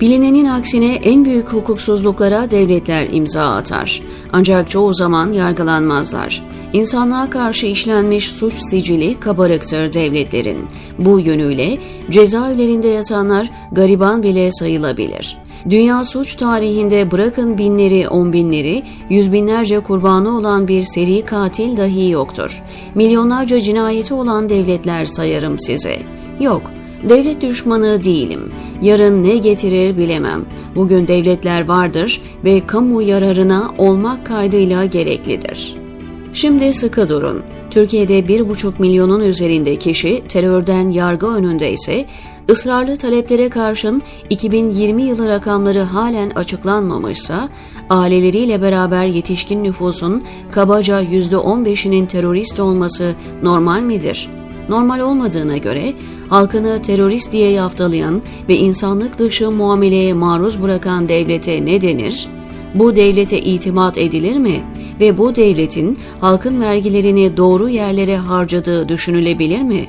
Bilinenin aksine en büyük hukuksuzluklara devletler imza atar. Ancak çoğu zaman yargılanmazlar. İnsanlığa karşı işlenmiş suç sicili kabarıktır devletlerin. Bu yönüyle cezaevlerinde yatanlar gariban bile sayılabilir. Dünya suç tarihinde bırakın binleri, on binleri, yüz binlerce kurbanı olan bir seri katil dahi yoktur. Milyonlarca cinayeti olan devletler sayarım size. Yok, Devlet düşmanı değilim. Yarın ne getirir bilemem. Bugün devletler vardır ve kamu yararına olmak kaydıyla gereklidir. Şimdi sıkı durun. Türkiye'de 1,5 milyonun üzerinde kişi terörden yargı önünde ise ısrarlı taleplere karşın 2020 yılı rakamları halen açıklanmamışsa aileleriyle beraber yetişkin nüfusun kabaca %15'inin terörist olması normal midir? Normal olmadığına göre halkını terörist diye yaftalayan ve insanlık dışı muameleye maruz bırakan devlete ne denir? Bu devlete itimat edilir mi? Ve bu devletin halkın vergilerini doğru yerlere harcadığı düşünülebilir mi?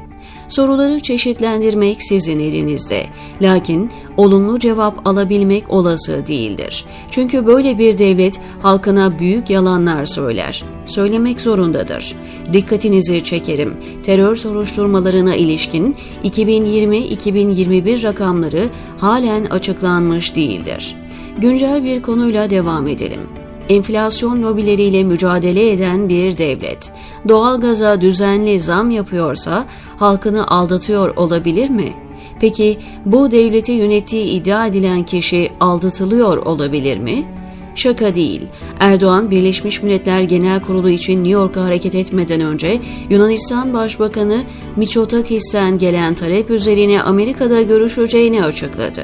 Soruları çeşitlendirmek sizin elinizde. Lakin olumlu cevap alabilmek olası değildir. Çünkü böyle bir devlet halkına büyük yalanlar söyler. Söylemek zorundadır. Dikkatinizi çekerim. Terör soruşturmalarına ilişkin 2020-2021 rakamları halen açıklanmış değildir. Güncel bir konuyla devam edelim enflasyon lobileriyle mücadele eden bir devlet, doğalgaza düzenli zam yapıyorsa halkını aldatıyor olabilir mi? Peki bu devleti yönettiği iddia edilen kişi aldatılıyor olabilir mi? Şaka değil. Erdoğan Birleşmiş Milletler Genel Kurulu için New York'a hareket etmeden önce Yunanistan Başbakanı Mitsotakis'ten gelen talep üzerine Amerika'da görüşeceğini açıkladı.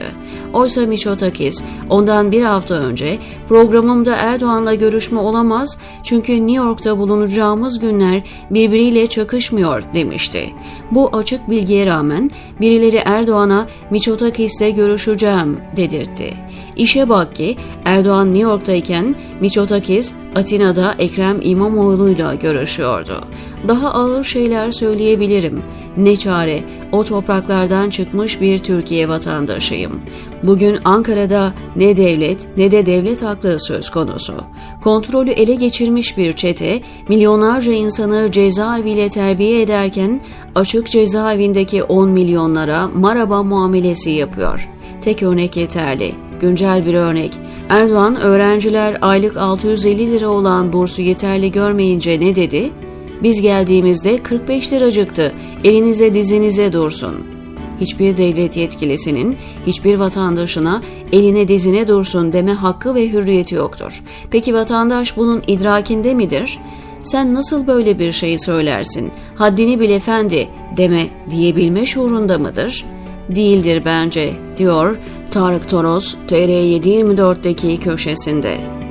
Oysa Mitsotakis ondan bir hafta önce programımda Erdoğan'la görüşme olamaz çünkü New York'ta bulunacağımız günler birbiriyle çakışmıyor demişti. Bu açık bilgiye rağmen birileri Erdoğan'a Mitsotakis'le görüşeceğim dedirtti. İşe bak ki Erdoğan New York'tayken Mitsotakis Atina'da Ekrem İmamoğlu'yla görüşüyordu. Daha ağır şeyler söyleyebilirim. Ne çare, o topraklardan çıkmış bir Türkiye vatandaşıyım. Bugün Ankara'da ne devlet ne de devlet aklı söz konusu. Kontrolü ele geçirmiş bir çete, milyonlarca insanı cezaeviyle terbiye ederken açık cezaevindeki 10 milyonlara maraba muamelesi yapıyor. Tek örnek yeterli. Güncel bir örnek. Erdoğan öğrenciler aylık 650 lira olan bursu yeterli görmeyince ne dedi? Biz geldiğimizde 45 liracıktı. Elinize dizinize dursun. Hiçbir devlet yetkilisinin hiçbir vatandaşına eline dizine dursun deme hakkı ve hürriyeti yoktur. Peki vatandaş bunun idrakinde midir? Sen nasıl böyle bir şeyi söylersin? Haddini bil efendi deme diyebilme şuurunda mıdır? Değildir bence diyor Tarık Toros TR724'deki köşesinde.